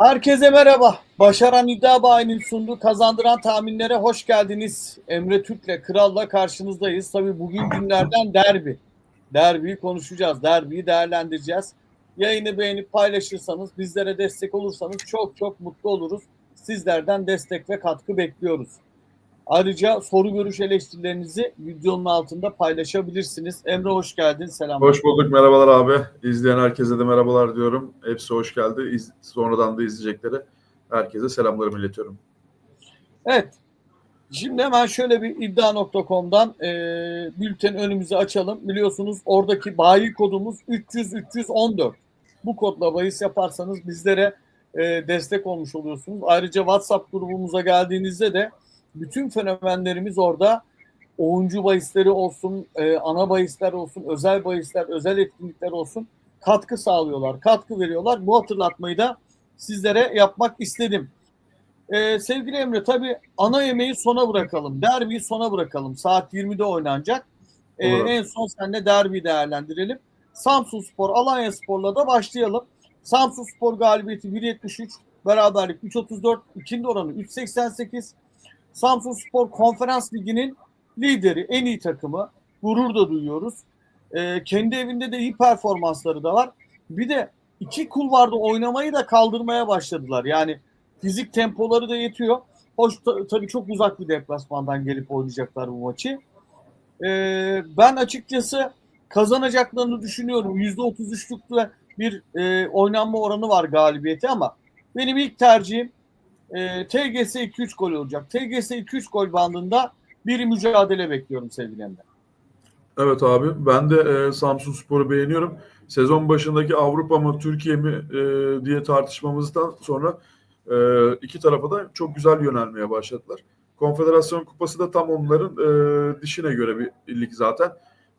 Herkese merhaba. Başaran İddia Bayi'nin sunduğu kazandıran tahminlere hoş geldiniz. Emre Türk'le, Kral'la karşınızdayız. Tabii bugün günlerden derbi. Derbiyi konuşacağız, derbiyi değerlendireceğiz. Yayını beğenip paylaşırsanız, bizlere destek olursanız çok çok mutlu oluruz. Sizlerden destek ve katkı bekliyoruz. Ayrıca soru görüş eleştirilerinizi videonun altında paylaşabilirsiniz. Emre hoş geldin. Selam. Hoş bulduk. Merhabalar abi. İzleyen herkese de merhabalar diyorum. Hepsi hoş geldi. İz, sonradan da izleyecekleri herkese selamlarımı iletiyorum. Evet. Şimdi hemen şöyle bir iddia.com'dan e, bülteni önümüze açalım. Biliyorsunuz oradaki bayi kodumuz 300 314. Bu kodla bahis yaparsanız bizlere e, destek olmuş oluyorsunuz. Ayrıca WhatsApp grubumuza geldiğinizde de bütün fenomenlerimiz orada oyuncu bahisleri olsun, e, ana bahisler olsun, özel bahisler, özel etkinlikler olsun katkı sağlıyorlar, katkı veriyorlar. Bu hatırlatmayı da sizlere yapmak istedim. Ee, sevgili Emre tabii ana yemeği sona bırakalım. Derbiyi sona bırakalım. Saat 20'de oynanacak. Ee, en son seninle derbiyi değerlendirelim. Samsun Spor, Alanya Spor'la da başlayalım. Samsun Spor galibiyeti 1.73, beraberlik 3.34, ikinci oranı 3.88. Samsun Spor Konferans Ligi'nin lideri, en iyi takımı. Gurur da duyuyoruz. Ee, kendi evinde de iyi performansları da var. Bir de iki kulvarda oynamayı da kaldırmaya başladılar. Yani fizik tempoları da yetiyor. Hoş ta- tabii çok uzak bir deplasmandan gelip oynayacaklar bu maçı. Ee, ben açıkçası kazanacaklarını düşünüyorum. %33'lük bir e, oynanma oranı var galibiyeti ama benim ilk tercihim e, TGS 2-3 gol olacak. TGS 2-3 gol bandında bir mücadele bekliyorum sevgili Emre. Evet abi. Ben de e, Samsun Spor'u beğeniyorum. Sezon başındaki Avrupa mı Türkiye mi e, diye tartışmamızdan sonra e, iki tarafa da çok güzel yönelmeye başladılar. Konfederasyon Kupası da tam onların e, dişine göre bir lig zaten.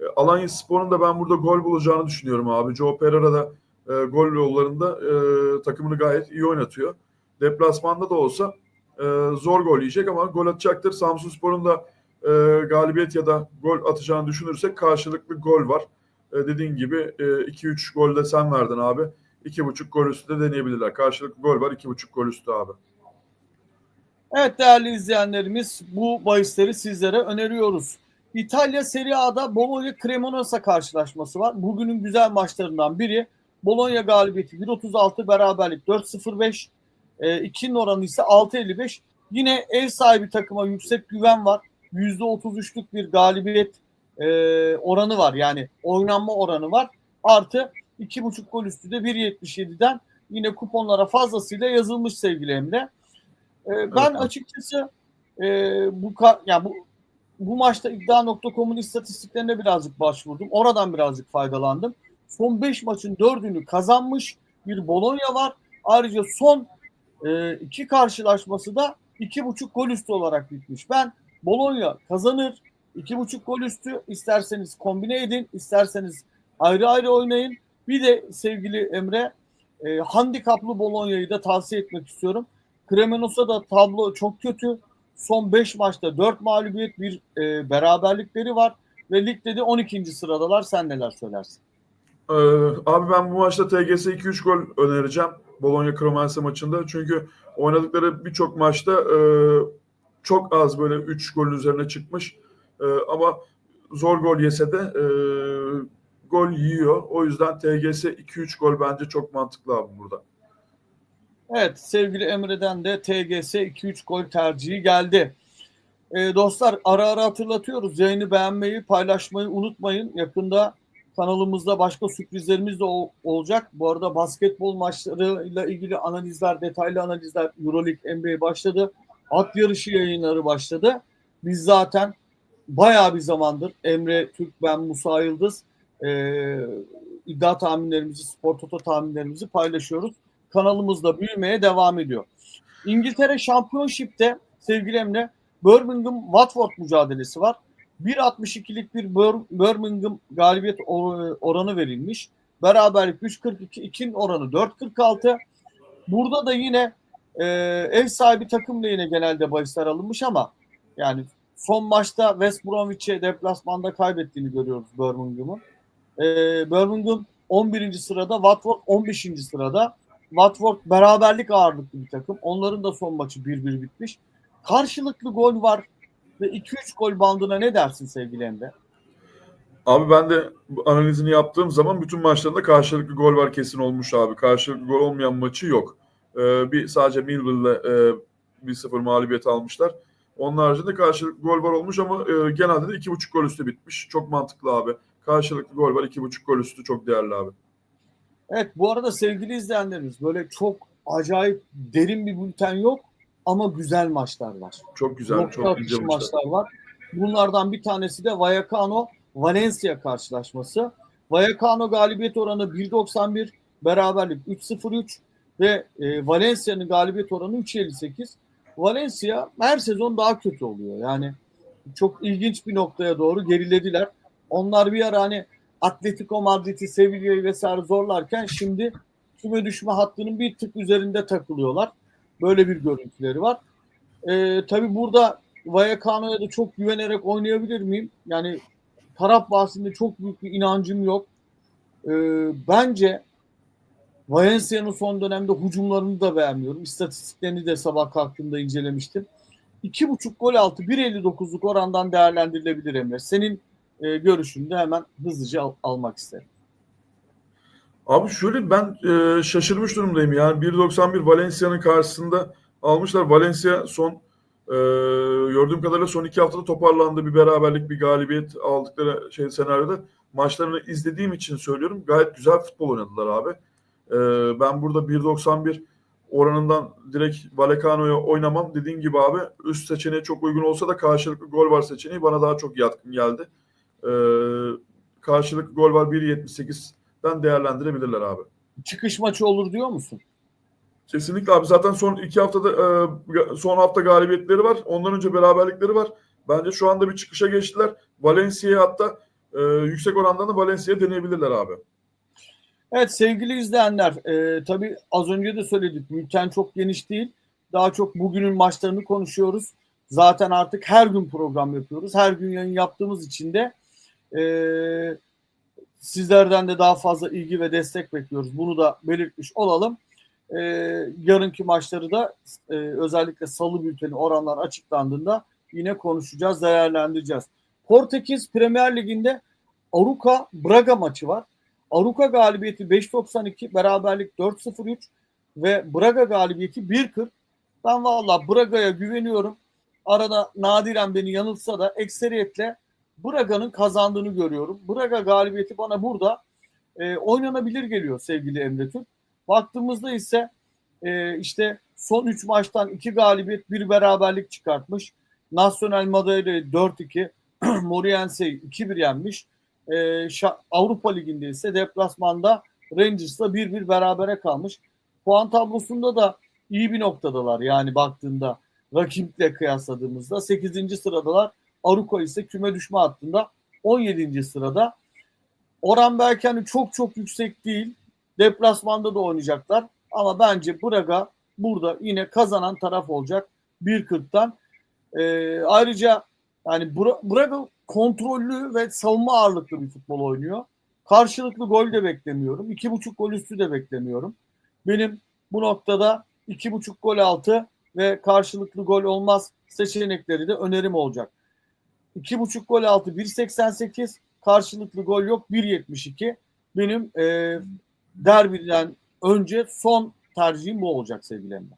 E, Alanya Spor'un da ben burada gol bulacağını düşünüyorum abi. Joe Pereira da e, gol yollarında e, takımını gayet iyi oynatıyor. Deplasmanda da olsa e, zor gol yiyecek ama gol atacaktır. Samsun Spor'un da e, galibiyet ya da gol atacağını düşünürsek karşılıklı gol var. E, dediğin gibi e, 2-3 gol de sen verdin abi. 2.5 gol üstü de deneyebilirler. Karşılıklı gol var 2.5 gol üstü abi. Evet değerli izleyenlerimiz bu bahisleri sizlere öneriyoruz. İtalya Serie A'da Bologna Cremonese karşılaşması var. Bugünün güzel maçlarından biri. Bologna galibiyeti 1.36 beraberlik 4.05. E, 2'nin oranı ise 6.55. Yine ev sahibi takıma yüksek güven var. %33'lük bir galibiyet e, oranı var. Yani oynanma oranı var. Artı 2.5 gol üstü de 1.77'den yine kuponlara fazlasıyla yazılmış sevgili Emre. E, ben Evet. açıkçası e, bu yani bu bu maçta iddia.com'un istatistiklerine birazcık başvurdum. Oradan birazcık faydalandım. Son 5 maçın 4'ünü kazanmış bir Bologna var. Ayrıca son e, iki karşılaşması da 2.5 gol üstü olarak bitmiş. Ben Bologna kazanır. 2.5 gol üstü isterseniz kombine edin, isterseniz ayrı ayrı oynayın. Bir de sevgili Emre e, handikaplı Bologna'yı da tavsiye etmek istiyorum. Cremonosa da tablo çok kötü. Son 5 maçta 4 mağlubiyet, bir e, beraberlikleri var ve ligde de 12. sıradalar. Sen neler söylersin? Ee, abi ben bu maçta TGS 2-3 gol önereceğim. Bologna Cremonese maçında. Çünkü oynadıkları birçok maçta e, çok az böyle 3 golün üzerine çıkmış. E, ama zor gol yese de e, gol yiyor. O yüzden TGS 2-3 gol bence çok mantıklı abi burada. Evet sevgili Emre'den de TGS 2-3 gol tercihi geldi. Ee, dostlar ara ara hatırlatıyoruz. Yayını beğenmeyi, paylaşmayı unutmayın. Yakında kanalımızda başka sürprizlerimiz de ol- olacak. Bu arada basketbol maçlarıyla ilgili analizler, detaylı analizler Euroleague, NBA başladı. At yarışı yayınları başladı. Biz zaten bayağı bir zamandır Emre Türk, ben Musa Yıldız e, iddia tahminlerimizi, spor toto tahminlerimizi paylaşıyoruz kanalımızda büyümeye devam ediyor. İngiltere Championship'te sevgili Emre Birmingham Watford mücadelesi var. 1.62'lik bir Bir- Birmingham galibiyet or- oranı verilmiş. Beraberlik 3.42, 2'nin oranı 4.46. Burada da yine e, ev sahibi takımla yine genelde bahisler alınmış ama yani son maçta West Bromwich'e deplasmanda kaybettiğini görüyoruz Birmingham'ın. E, Birmingham 11. sırada, Watford 15. sırada. Watford beraberlik ağırlıklı bir takım. Onların da son maçı 1-1 bitmiş. Karşılıklı gol var ve 2-3 gol bandına ne dersin sevgili Emre? Abi ben de analizini yaptığım zaman bütün maçlarında karşılıklı gol var kesin olmuş abi. Karşılıklı gol olmayan maçı yok. Ee, bir sadece Millwall'le e, 1-0 mağlubiyet almışlar. Onun haricinde karşılıklı gol var olmuş ama e, genelde de 2.5 gol üstü bitmiş. Çok mantıklı abi. Karşılıklı gol var 2.5 gol üstü çok değerli abi. Evet bu arada sevgili izleyenlerimiz böyle çok acayip derin bir bülten yok ama güzel maçlar var. Çok güzel, Nokta çok maçlar. maçlar var. Bunlardan bir tanesi de Vallecano Valencia karşılaşması. Vallecano galibiyet oranı 1.91, beraberlik 3.03 ve e, Valencia'nın galibiyet oranı 3.58. Valencia her sezon daha kötü oluyor. Yani çok ilginç bir noktaya doğru gerilediler. Onlar bir ara hani Atletico Madrid'i, Sevilla'yı vesaire zorlarken şimdi küme düşme hattının bir tık üzerinde takılıyorlar. Böyle bir görüntüleri var. Ee, tabii burada Vallecano'ya da çok güvenerek oynayabilir miyim? Yani taraf bahsinde çok büyük bir inancım yok. Ee, bence Valencia'nın son dönemde hücumlarını da beğenmiyorum. İstatistiklerini de sabah kalktığımda incelemiştim. 2.5 gol altı 1.59'luk orandan değerlendirilebilir Emre. Senin e, görüşünü de hemen hızlıca al- almak isterim. Abi şöyle ben e, şaşırmış durumdayım. Yani 1.91 Valencia'nın karşısında almışlar. Valencia son e, gördüğüm kadarıyla son iki haftada toparlandı. Bir beraberlik, bir galibiyet aldıkları şey senaryoda. Maçlarını izlediğim için söylüyorum. Gayet güzel futbol oynadılar abi. E, ben burada 1.91 oranından direkt Vallecano'ya oynamam. Dediğin gibi abi üst seçeneği çok uygun olsa da karşılıklı gol var seçeneği bana daha çok yatkın geldi. E, karşılıklı gol var 1.78'den değerlendirebilirler abi. Çıkış maçı olur diyor musun? Kesinlikle abi zaten son iki haftada e, son hafta galibiyetleri var. Ondan önce beraberlikleri var. Bence şu anda bir çıkışa geçtiler. Valencia'ya hatta e, yüksek orandan da Valencia'ya deneyebilirler abi. Evet sevgili izleyenler e, tabii az önce de söyledik bülten çok geniş değil. Daha çok bugünün maçlarını konuşuyoruz. Zaten artık her gün program yapıyoruz. Her gün yayın yaptığımız için de e, sizlerden de daha fazla ilgi ve destek bekliyoruz. Bunu da belirtmiş olalım. E, yarınki maçları da e, özellikle salı bülteni oranlar açıklandığında yine konuşacağız, değerlendireceğiz. Portekiz Premier Ligi'nde Aruca Braga maçı var. Aruca galibiyeti 5.92, beraberlik 4.03 ve Braga galibiyeti 1.40. Ben valla Braga'ya güveniyorum. Arada nadiren beni yanılsa da ekseriyetle Braga'nın kazandığını görüyorum. Braga galibiyeti bana burada e, oynanabilir geliyor sevgili Emre Türk. Baktığımızda ise e, işte son 3 maçtan 2 galibiyet, 1 beraberlik çıkartmış. Nacional Madrid'i 4-2, Moriense'yi 2-1 yenmiş. E, Avrupa Ligi'nde ise deplasmanda Rangers'la 1-1 berabere kalmış. Puan tablosunda da iyi bir noktadalar yani baktığında rakiple kıyasladığımızda 8. sıradalar. Aruka ise küme düşme hattında 17. sırada. Oran belki çok çok yüksek değil. Deplasmanda da oynayacaklar. Ama bence Braga burada yine kazanan taraf olacak 1.40'tan. Ee, ayrıca yani Bra- Braga kontrollü ve savunma ağırlıklı bir futbol oynuyor. Karşılıklı gol de beklemiyorum. 2.5 gol üstü de beklemiyorum. Benim bu noktada 2.5 gol altı ve karşılıklı gol olmaz seçenekleri de önerim olacak. 2.5 gol altı 1.88 karşılıklı gol yok 1.72 benim e, derbiden önce son tercihim bu olacak sevgili Emre.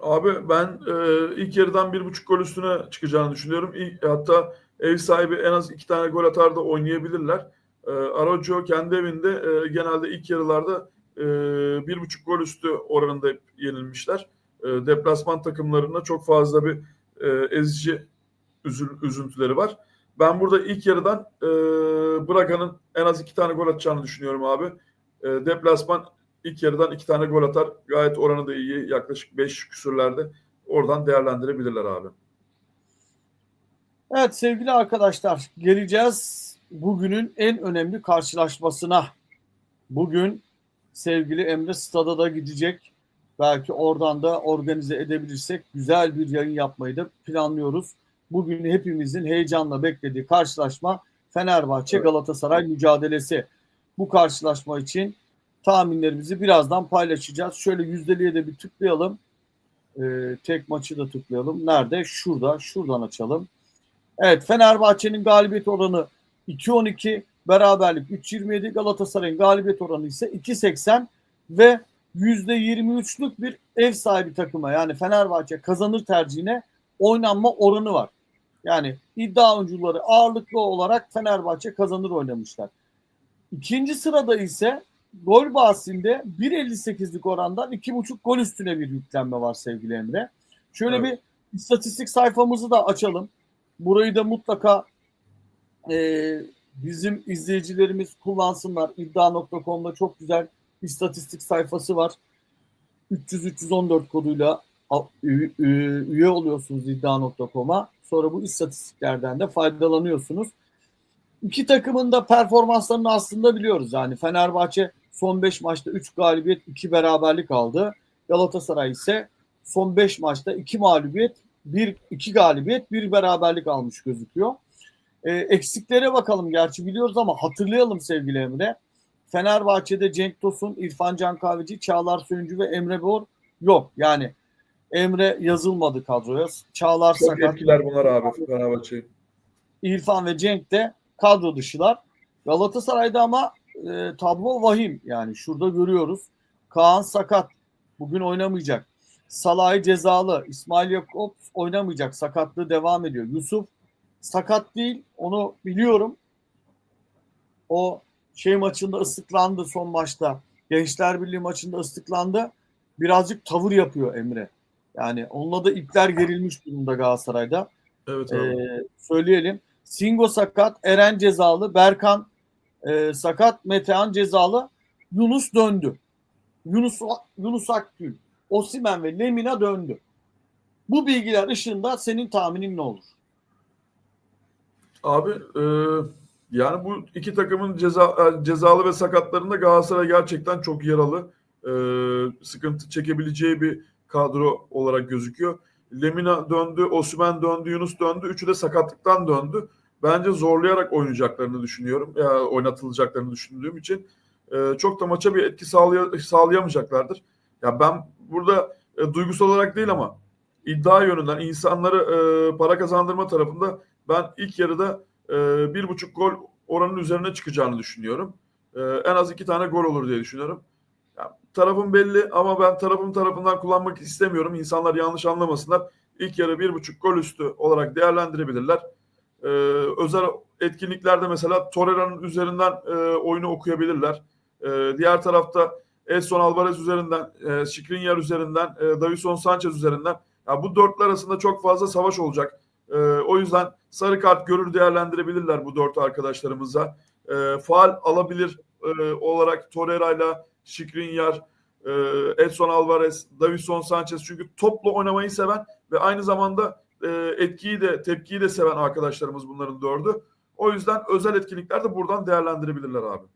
Abi ben e, ilk yarıdan bir buçuk gol üstüne çıkacağını düşünüyorum. İlk, hatta ev sahibi en az iki tane gol atar da oynayabilirler. E, Araujo kendi evinde e, genelde ilk yarılarda e, bir buçuk gol üstü oranında yenilmişler. E, deplasman takımlarına çok fazla bir e, ezici üzüntüleri var. Ben burada ilk yarıdan e, Braga'nın en az iki tane gol atacağını düşünüyorum abi. E, deplasman ilk yarıdan iki tane gol atar. Gayet oranı da iyi. Yaklaşık 5 küsürlerde. Oradan değerlendirebilirler abi. Evet sevgili arkadaşlar geleceğiz bugünün en önemli karşılaşmasına. Bugün sevgili Emre Stada da gidecek. Belki oradan da organize edebilirsek güzel bir yayın yapmayı da planlıyoruz. Bugün hepimizin heyecanla beklediği karşılaşma Fenerbahçe Evet. Galatasaray mücadelesi. Bu karşılaşma için tahminlerimizi birazdan paylaşacağız. Şöyle yüzdeliğe de bir tıklayalım. Ee, tek maçı da tıklayalım. Nerede? Şurada. Şuradan açalım. Evet Fenerbahçe'nin galibiyet oranı 2.12, beraberlik 3.27, Galatasaray'ın galibiyet oranı ise 2.80 ve %23'lük bir ev sahibi takıma yani Fenerbahçe kazanır tercihine oynanma oranı var. Yani iddia oyuncuları ağırlıklı olarak Fenerbahçe kazanır oynamışlar. İkinci sırada ise gol bahsinde 1.58'lik orandan 2.5 gol üstüne bir yüklenme var sevgili Emre. Şöyle Evet. bir istatistik sayfamızı da açalım. Burayı da mutlaka e, bizim izleyicilerimiz kullansınlar. İddia.com'da çok güzel istatistik sayfası var. 300-314 koduyla üye oluyorsunuz iddia.com'a. Sonra bu istatistiklerden de faydalanıyorsunuz. İki takımın da performanslarını aslında biliyoruz. Yani Fenerbahçe son 5 maçta 3 galibiyet, 2 beraberlik aldı. Galatasaray ise son 5 maçta 2 mağlubiyet, 1 2 galibiyet, 1 beraberlik almış gözüküyor. E, eksiklere bakalım gerçi biliyoruz ama hatırlayalım sevgili Emre. Fenerbahçe'de Cenk Tosun, İrfan Can Kahveci, Çağlar Söyüncü ve Emre Bor yok. Yani Emre yazılmadı kadroya. Çağlar Çok sakat. etkiler bunlar abi Fenerbahçe'yi. İrfan ve Cenk de kadro dışılar. Galatasaray'da ama e, tablo vahim. Yani şurada görüyoruz. Kaan sakat. Bugün oynamayacak. Salah'ı cezalı. İsmail Yakup oynamayacak. Sakatlığı devam ediyor. Yusuf sakat değil. Onu biliyorum. O şey maçında ıslıklandı son maçta. Gençler Birliği maçında ıslıklandı. Birazcık tavır yapıyor Emre. Yani onunla da ipler gerilmiş durumda Galatasaray'da. Evet abi. Ee, söyleyelim. Singo sakat, Eren cezalı, Berkan e, sakat, Metehan cezalı, Yunus döndü. Yunus Yunus Akgül, Osimen ve Lemina döndü. Bu bilgiler ışığında senin tahminin ne olur? Abi e, yani bu iki takımın ceza, e, cezalı ve sakatlarında Galatasaray gerçekten çok yaralı. E, sıkıntı çekebileceği bir kadro olarak gözüküyor. Lemina döndü, Osimhen döndü, Yunus döndü. Üçü de sakatlıktan döndü. Bence zorlayarak oynayacaklarını düşünüyorum. Ya oynatılacaklarını düşündüğüm için e, çok da maça bir etki sağlay- sağlayamayacaklardır. Ya ben burada e, duygusal olarak değil ama iddia yönünden insanları e, para kazandırma tarafında ben ilk yarıda e, bir buçuk gol oranın üzerine çıkacağını düşünüyorum. E, en az iki tane gol olur diye düşünüyorum. Tarafım belli ama ben tarafım tarafından kullanmak istemiyorum. İnsanlar yanlış anlamasınlar. İlk yarı bir buçuk gol üstü olarak değerlendirebilirler. E, özel etkinliklerde mesela Torreira'nın üzerinden e, oyunu okuyabilirler. E, diğer tarafta Edson Alvarez üzerinden, e, Skriniar üzerinden, e, Davison Sanchez üzerinden. Ya bu dörtlü arasında çok fazla savaş olacak. E, o yüzden sarı kart görür değerlendirebilirler bu dört arkadaşlarımıza. E, faal alabilir e, olarak Torreira ile Skriniar, e, Edson Alvarez, Davison Sanchez çünkü topla oynamayı seven ve aynı zamanda e, etkiyi de tepkiyi de seven arkadaşlarımız bunların dördü. O yüzden özel etkinlikler de buradan değerlendirebilirler abi.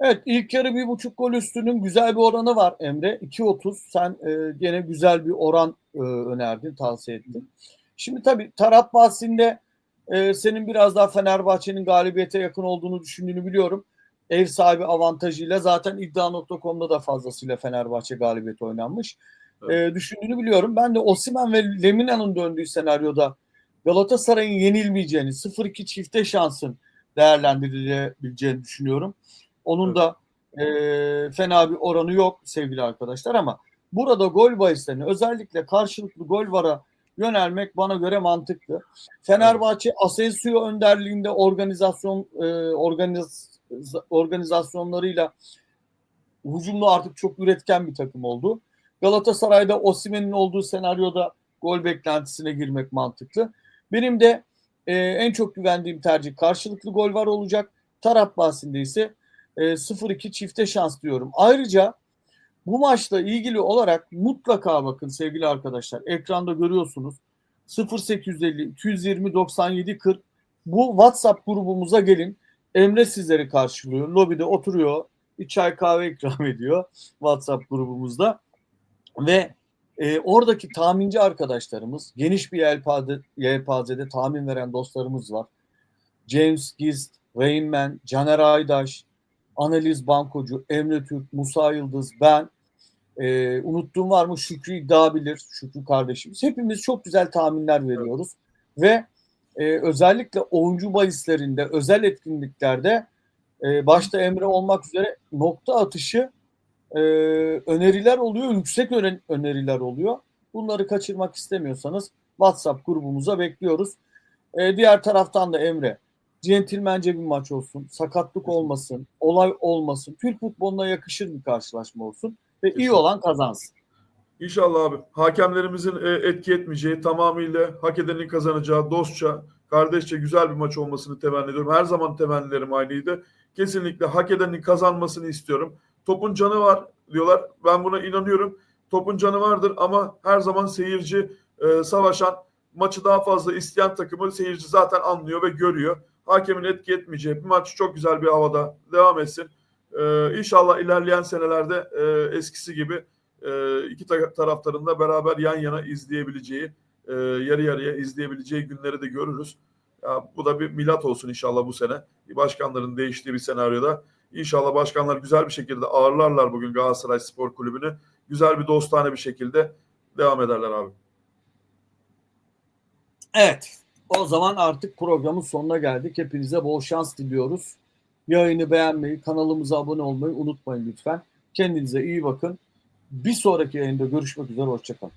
Evet ilk yarı bir buçuk gol üstünün güzel bir oranı var Emre. 2.30 sen e, gene güzel bir oran e, önerdin, tavsiye ettin. Şimdi tabii taraf bahsinde e, senin biraz daha Fenerbahçe'nin galibiyete yakın olduğunu düşündüğünü biliyorum. Ev sahibi avantajıyla zaten iddia.com'da da fazlasıyla Fenerbahçe galibiyet oynanmış. Evet. E, düşündüğünü biliyorum. Ben de Osimen ve Lemina'nın döndüğü senaryoda Galatasaray'ın yenilmeyeceğini, 0-2 çifte şansın değerlendirilebileceğini düşünüyorum. Onun da e, fena bir oranı yok sevgili arkadaşlar ama burada gol bahislerine özellikle karşılıklı gol vara yönelmek bana göre mantıklı. Fenerbahçe Asensio önderliğinde organizasyon e, organiz, organizasyonlarıyla hücumda artık çok üretken bir takım oldu. Galatasaray'da Osimhen'in olduğu senaryoda gol beklentisine girmek mantıklı. Benim de e, en çok güvendiğim tercih karşılıklı gol var olacak. Taraf bahsinde ise e, 0-2 çifte şans diyorum. Ayrıca bu maçla ilgili olarak mutlaka bakın sevgili arkadaşlar. Ekranda görüyorsunuz. 0850 220 97 40 bu WhatsApp grubumuza gelin. Emre sizleri karşılıyor. Lobide oturuyor. Bir çay kahve ikram ediyor WhatsApp grubumuzda. Ve e, oradaki tahminci arkadaşlarımız, geniş bir yelpaze, yelpazede tahmin veren dostlarımız var. James Gist, Rain Man, Caner Aydaş, Analiz Bankocu, Emre Türk, Musa Yıldız, ben. Ee, unuttuğum var mı? Şükrü iddia bilir. Şükrü kardeşimiz. Hepimiz çok güzel tahminler veriyoruz. Ve e, özellikle oyuncu bahislerinde, özel etkinliklerde e, başta Emre olmak üzere nokta atışı e, öneriler oluyor. Yüksek öne- öneriler oluyor. Bunları kaçırmak istemiyorsanız WhatsApp grubumuza bekliyoruz. E, diğer taraftan da Emre centilmence bir maç olsun. Sakatlık olmasın. Olay olmasın. Türk futboluna yakışır bir karşılaşma olsun. Ve iyi olan kazansın. İnşallah abi. Hakemlerimizin e, etki etmeyeceği, tamamıyla hak edenin kazanacağı dostça, kardeşçe güzel bir maç olmasını temenni ediyorum. Her zaman temennilerim aynıydı. Kesinlikle hak edenin kazanmasını istiyorum. Topun canı var diyorlar. Ben buna inanıyorum. Topun canı vardır ama her zaman seyirci e, savaşan, maçı daha fazla isteyen takımı seyirci zaten anlıyor ve görüyor. Hakemin etki etmeyeceği bir maç çok güzel bir havada devam etsin. E, inşallah ilerleyen senelerde e, eskisi gibi e, iki ta- taraftarın da beraber yan yana izleyebileceği, e, yarı yarıya izleyebileceği günleri de görürüz. Ya, bu da bir milat olsun inşallah bu sene. Başkanların değiştiği bir senaryoda. İnşallah başkanlar güzel bir şekilde ağırlarlar bugün Galatasaray Spor Kulübü'nü. Güzel bir dostane bir şekilde devam ederler abi. Evet. O zaman artık programın sonuna geldik. Hepinize bol şans diliyoruz. Yayını beğenmeyi, kanalımıza abone olmayı unutmayın lütfen. Kendinize iyi bakın. Bir sonraki yayında görüşmek üzere. Hoşçakalın.